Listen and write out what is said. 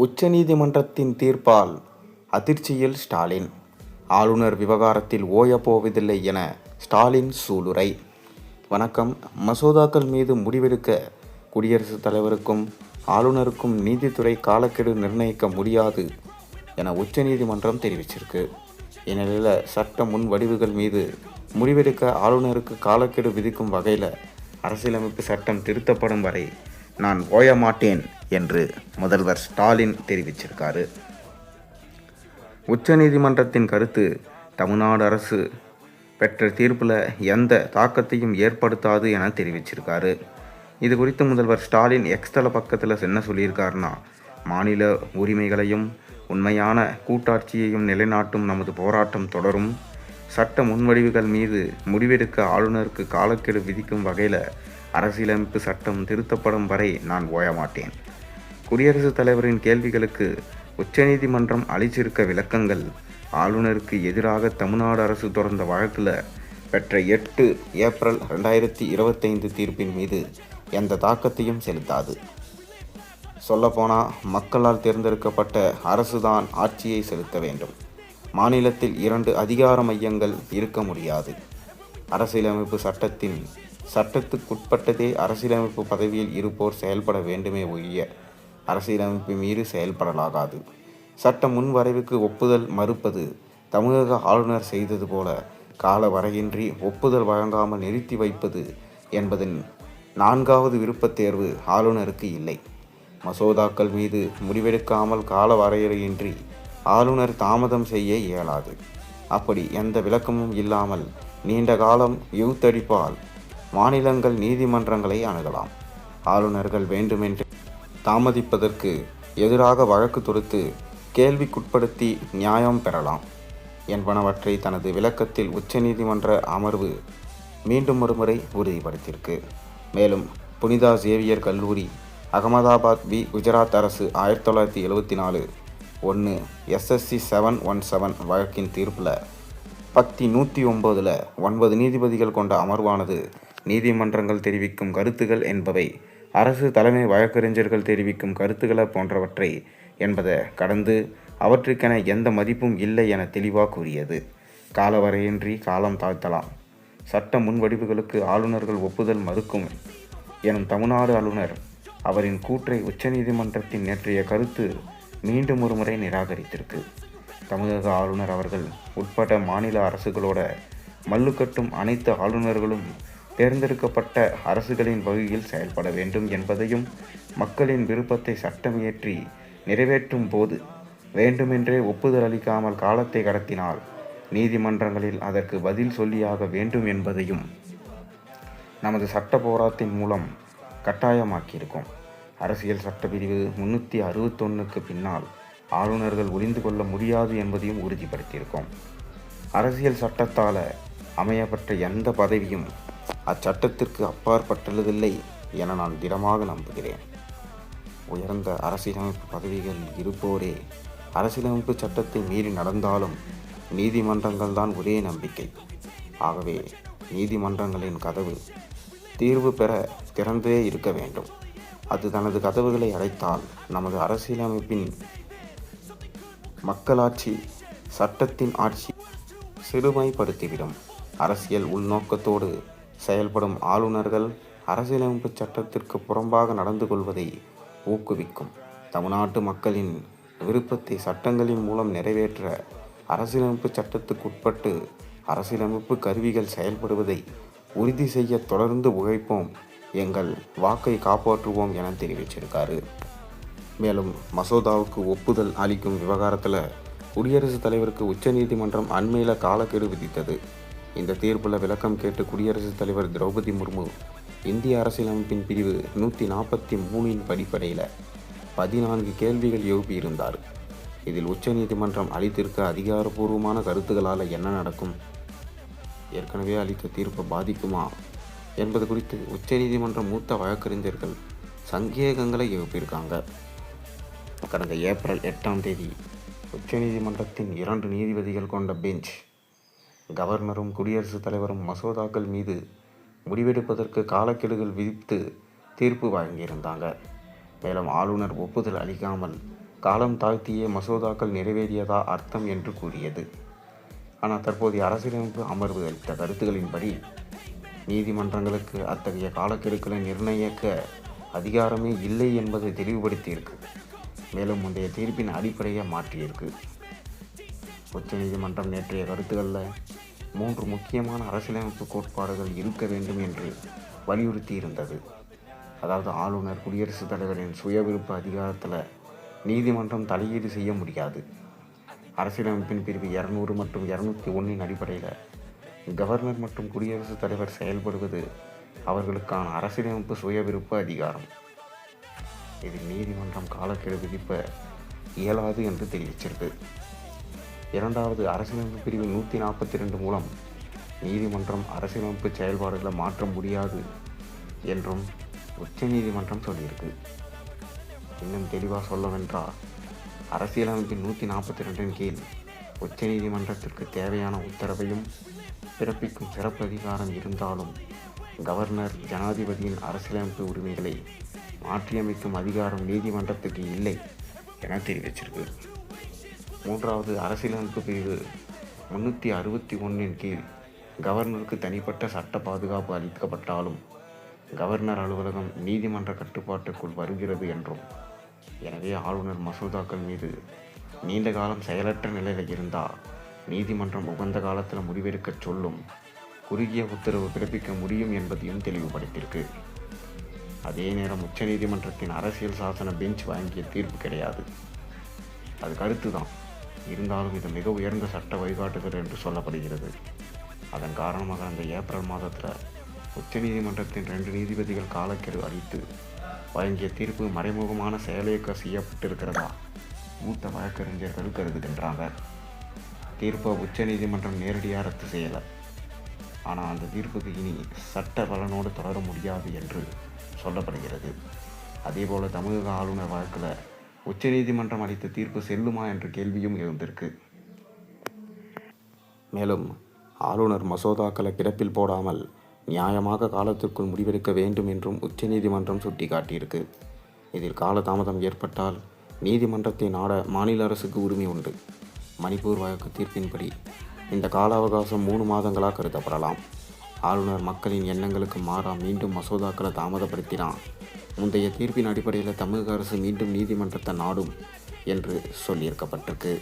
உச்சநீதிமன்றத்தின் தீர்ப்பால் அதிர்ச்சியில் ஸ்டாலின். ஆளுநர் விவகாரத்தில் ஓயப்போவதில்லை என ஸ்டாலின் சூளுரை. வணக்கம். மசோதாக்கள் மீது முடிவெடுக்க குடியரசுத் தலைவருக்கும் ஆளுநருக்கும் நீதித்துறை காலக்கெடு நிர்ணயிக்க முடியாது என உச்சநீதிமன்றம் தெரிவிச்சிருக்கு. இந்நிலையில் சட்ட முன் வடிவுகள் மீது முடிவெடுக்க ஆளுநருக்கு காலக்கெடு விதிக்கும் வகையில் அரசியலமைப்பு சட்டம் திருத்தப்படும் வரை நான் ஓய மாட்டேன். என்று முதல்வர் ஸ்டாலின் தெரிவிச்சிருக்காரு. உச்சநீதிமன்றத்தின் கருத்து தமிழ்நாடு அரசு பெற்ற தீர்ப்பில் எந்த தாக்கத்தையும் ஏற்படுத்தாது என தெரிவிச்சிருக்காரு. இது குறித்து முதல்வர் ஸ்டாலின் எக்ஸ்தல பக்கத்தில் என்ன சொல்லியிருக்காருன்னா மாநில உரிமைகளையும் உண்மையான கூட்டாட்சியையும் நிலைநாட்டும் நமது போராட்டம் தொடரும். சட்ட முன்வடிவுகள் மீது முடிவெடுக்க ஆளுநருக்கு காலக்கெடு விதிக்கும் வகையில் அரசியலமைப்பு சட்டம் திருத்தப்படும் வரை நான் ஓயமாட்டேன். குடியரசுத் தலைவரின் கேள்விகளுக்கு உச்சநீதிமன்றம் அளிச்சிருக்க விளக்கங்கள் ஆளுநருக்கு எதிராக தமிழ்நாடு அரசு தொடர்ந்த வழக்கில் பெற்ற எட்டு ஏப்ரல் ரெண்டாயிரத்தி இருபத்தைந்து தீர்ப்பின் மீது எந்த தாக்கத்தையும் செலுத்தாது. சொல்லப்போனால் மக்களால் தேர்ந்தெடுக்கப்பட்ட அரசுதான் ஆட்சியை செலுத்த வேண்டும். மாநிலத்தில் இரண்டு அதிகார மையங்கள் இருக்க முடியாது. அரசியலமைப்பு சட்டத்தின் சட்டத்துக்குட்பட்டதே அரசியலமைப்பு பதவியில் இருப்போர் செயல்பட வேண்டுமே ஒழிய அரசியலமைப்பு மீறி செயல்படலாகாது. சட்ட முன்வரைவுக்கு ஒப்புதல் மறுப்பது தமிழக ஆளுநர் செய்தது போல கால வரையின்றி ஒப்புதல் வழங்காமல் நிறுத்தி வைப்பது என்பதன் நான்காவது விருப்பத் தேர்வு ஆளுநருக்கு இல்லை. மசோதாக்கள் மீது முடிவெடுக்காமல் கால வரையறையின்றி ஆளுநர் தாமதம் செய்ய இயலாது. அப்படி எந்த விளக்கமும் இல்லாமல் நீண்ட காலம் யூத்தடிப்பால் மாநிலங்கள் நீதிமன்றங்களை அணுகலாம். ஆளுநர்கள் வேண்டுமென்று தாமதிப்பதற்கு எதிராக வழக்கு தொடுத்து கேள்விக்குட்படுத்தி நியாயம் பெறலாம். என்பனவற்றை தனது விளக்கத்தில் உச்சநீதிமன்ற அமர்வு மீண்டும் ஒருமுறை உறுதிப்படுத்தியிருக்கு. மேலும் புனிதா சேவியர் கல்லூரி அகமதாபாத் பி குஜராத் அரசு ஆயிரத்தி தொள்ளாயிரத்தி எழுபத்தி நாலு ஒன்று எஸ்எஸ்சி செவன் ஒன் செவன் வழக்கின் தீர்ப்பில் பத்தி நூற்றி ஒம்போதில் ஒன்பது நீதிபதிகள் கொண்ட அமர்வானது நீதிமன்றங்கள் தெரிவிக்கும் கருத்துகள் என்பவை அரசு தலைமை வழக்கறிஞர்கள் தெரிவிக்கும் கருத்துக்களை போன்றவற்றை என்பதை கடந்து அவற்றுக்கென எந்த மதிப்பும் இல்லை என தெளிவாக கூறியது. காலவரையின்றி காலம் தாழ்த்தலாம். சட்ட முன்வடிவுகளுக்கு ஆளுநர்கள் ஒப்புதல் மறுக்கும் எனும் தமிழ்நாடு ஆளுநர் அவரின் கூற்றை உச்சநீதிமன்றத்தின் நேற்றைய கருத்து மீண்டும் ஒருமுறை நிராகரித்திருக்கு. தமிழக ஆளுநர் அவர்கள் உட்பட மாநில அரசுகளோட மல்லுக்கட்டும் அனைத்து ஆளுநர்களும் தேர்ந்தெடுக்கப்பட்ட அரசுகளின் வகையில் செயல்பட வேண்டும் என்பதையும் மக்களின் விருப்பத்தை சட்டமியற்றி நிறைவேற்றும் போது வேண்டுமென்றே ஒப்புதல் அளிக்காமல் காலத்தை கடத்தினால் நீதிமன்றங்களில் அதற்கு பதில் சொல்லியாக வேண்டும் என்பதையும் நமது சட்ட போராட்டத்தின் மூலம் கட்டாயமாக்கியிருக்கோம். அரசியல் சட்ட பிரிவு முன்னூற்றி அறுபத்தொன்னுக்கு பின்னால் ஆளுநர்கள் ஒளிந்து கொள்ள முடியாது என்பதையும் உறுதிப்படுத்தியிருக்கோம். அரசியல் சட்டத்தால் அமையப்பட்ட எந்த பதவியும் அச்சட்டத்திற்கு அப்பாற்பட்டுள்ளதில்லை என நான் திடமாக நம்புகிறேன். உயர்ந்த அரசியலமைப்பு பதவிகள் இருப்போரே அரசியலமைப்பு சட்டத்தை மீறி நடந்தாலும் நீதிமன்றங்கள் தான் ஒரே நம்பிக்கை. ஆகவே நீதிமன்றங்களின் கதவு தீர்வு பெற திறந்தே இருக்க வேண்டும். அது தனது கதவுகளை அடைத்தால் நமது அரசியலமைப்பின் மக்களாட்சி சட்டத்தின் ஆட்சி சிறுமைப்படுத்திவிடும் அரசியல் உள்நோக்கத்தோடு செயல்படும் ஆளுநர்கள் அரசியலமைப்பு சட்டத்திற்கு புறம்பாக நடந்து கொள்வதை ஊக்குவிக்கும். தமிழ்நாட்டு மக்களின் விருப்பத்தை சட்டங்களின் மூலம் நிறைவேற்ற அரசியலமைப்பு சட்டத்துக்குட்பட்டு அரசியலமைப்பு கருவிகள் செயல்படுவதை உறுதி செய்ய தொடர்ந்து உழைப்போம். எங்கள் வாக்கை காப்பாற்றுவோம் என தெரிவிச்சிருக்காரு. மேலும் மசோதாவுக்கு ஒப்புதல் அளிக்கும் விவகாரத்தில் குடியரசுத் தலைவருக்கு உச்சநீதிமன்றம் அண்மையில் காலக்கெடு விதித்தது. இந்த தீர்ப்பில் விளக்கம் கேட்டு குடியரசுத் தலைவர் திரௌபதி முர்மு இந்திய அரசியலமைப்பின் பிரிவு நூற்றி நாற்பத்தி மூணின் படிப்படையில் பதினான்கு கேள்விகள் எழுப்பியிருந்தார். இதில் உச்சநீதிமன்றம் அளித்திருக்க அதிகாரப்பூர்வமான கருத்துக்களால் என்ன நடக்கும்? ஏற்கனவே அளித்த தீர்ப்பை பாதிக்குமா? என்பது குறித்து உச்சநீதிமன்ற மூத்த வழக்கறிஞர்கள் சந்தேகங்களை எழுப்பியிருக்காங்க. கடந்த ஏப்ரல் எட்டாம் தேதி உச்சநீதிமன்றத்தின் இரண்டு நீதிபதிகள் கொண்ட பெஞ்ச் கவர்னரும் குடியரசுத் தலைவரும் மசோதாக்கள் மீது முடிவெடுப்பதற்கு காலக்கெடுகள் விதித்து தீர்ப்பு வழங்கியிருந்தாங்க. மேலும் ஆளுநர் ஒப்புதல் அளிக்காமல் காலம் தாழ்த்தியே மசோதாக்கள் நிறைவேறியதா அர்த்தம் என்று கூறியது. ஆனால் தற்போதைய அரசியலமைப்பு அமர்வு அளித்த கருத்துகளின்படி நீதிமன்றங்களுக்கு அத்தகைய காலக்கெடுக்களை நிர்ணயிக்க அதிகாரமே இல்லை என்பதை தெளிவுபடுத்தியிருக்கு. மேலும் முந்தைய தீர்ப்பின் அடிப்படையை மாற்றியிருக்கு. உச்சநீதிமன்றம் நேற்றைய கருத்துக்களில் மூன்று முக்கியமான அரசியலமைப்பு கோட்பாடுகள் இருக்க வேண்டும் என்று வலியுறுத்தி இருந்தது அதாவது ஆளுநர் குடியரசுத் தலைவரின் சுயவிருப்ப அதிகாரத்தில் நீதிமன்றம் தலையீடு செய்ய முடியாது. அரசியலமைப்பின் பிரிவு இரநூறு மற்றும் இரநூத்தி ஒன்றின் அடிப்படையில் கவர்னர் மற்றும் குடியரசுத் தலைவர் செயல்படுவது அவர்களுக்கான அரசியலமைப்பு சுயவிருப்ப அதிகாரம். இதில் நீதிமன்றம் காலக்கெடு விதிப்ப இயலாது என்று தெரிவிச்சிருக்கு. இரண்டாவது அரசியலமைப்பு பிரிவு நூற்றி நாற்பத்தி ரெண்டு மூலம் நீதிமன்றம் அரசியலமைப்பு செயல்பாடுகளை மாற்ற முடியாது என்றும் உச்ச நீதிமன்றம் சொல்லியிருக்கு. இன்னும் தெளிவாக சொல்லவென்றால் அரசியலமைப்பின் நூற்றி நாற்பத்தி ரெண்டின் கீழ் உச்ச நீதிமன்றத்திற்கு தேவையான உத்தரவையும் பிறப்பிக்கும் சிறப்பு அதிகாரம் இருந்தாலும் கவர்னர் ஜனாதிபதியின் அரசியலமைப்பு உரிமைகளை மாற்றியமைக்கும் அதிகாரம் நீதிமன்றத்துக்கு இல்லை என தெரிவிச்சிருக்கு. மூன்றாவது அரசியலமைப்பு பிரிவு முன்னூற்றி அறுபத்தி ஒன்றின் கீழ் கவர்னருக்கு தனிப்பட்ட சட்ட பாதுகாப்பு அளிக்கப்பட்டாலும் கவர்னர் அலுவலகம் நீதிமன்ற கட்டுப்பாட்டுக்குள் வருகிறது என்றும் எனவே ஆளுநர் மசோதாக்கள் மீது நீண்ட காலம் செயலற்ற நிலையில் இருந்தால் நீதிமன்றம் உகந்த காலத்தில் முடிவெடுக்கச் சொல்லும் குறுகிய உத்தரவு பிறப்பிக்க முடியும் என்பதையும் தெளிவுபடுத்தியிருக்கு. அதே நேரம் உச்சநீதிமன்றத்தின் அரசியல் சாசன பெஞ்ச் வழங்கிய தீர்ப்பு கிடையாது. அது கருத்து தான் இருந்தாலும் இது மிக உயர்ந்த சட்ட வழிகாட்டுதல் என்று சொல்லப்படுகிறது. அதன் காரணமாக அந்த ஏப்ரல் மாதத்தில் உச்சநீதிமன்றத்தின் ரெண்டு நீதிபதிகள் காலக்கெடு அளித்து வழங்கிய தீர்ப்பு மறைமுகமான செயலியக்க செய்யப்பட்டிருக்கிறதா மூத்த வழக்கறிஞர்கள் கருதுகின்றாங்க. தீர்ப்பை உச்சநீதிமன்றம் நேரடியாக ரத்து செய்யலை. ஆனால் அந்த தீர்ப்புக்கு இனி சட்ட பலனோடு தொடர முடியாது என்று சொல்லப்படுகிறது. அதேபோல் தமிழக ஆளுநர் வழக்கில் உச்சநீதிமன்றம் அளித்த தீர்ப்பு செல்லுமா என்ற கேள்வியும் எழுந்திருக்கு. மேலும் ஆளுநர் மசோதாக்களை கிடப்பில் போடாமல் நியாயமாக காலத்திற்குள் முடிவெடுக்க வேண்டும் என்றும் உச்சநீதிமன்றம் சுட்டிக்காட்டியிருக்கு. இதில் காலதாமதம் ஏற்பட்டால் நீதிமன்றத்தை நாட மாநில அரசுக்கு உரிமை உண்டு. மணிப்பூர் வழக்கு தீர்ப்பின்படி இந்த கால அவகாசம் மூணு மாதங்களாக கருதப்படலாம். ஆளுநர் மக்களின் எண்ணங்களுக்கு மாறா மீண்டும் மசோதாக்களை தாமதப்படுத்தினான் முந்தைய தீர்ப்பின் அடிப்படையில் தமிழக அரசு மீண்டும் நீதிமன்றத்தை நாடும் என்று சொல்லியிருக்கப்பட்டிருக்கு.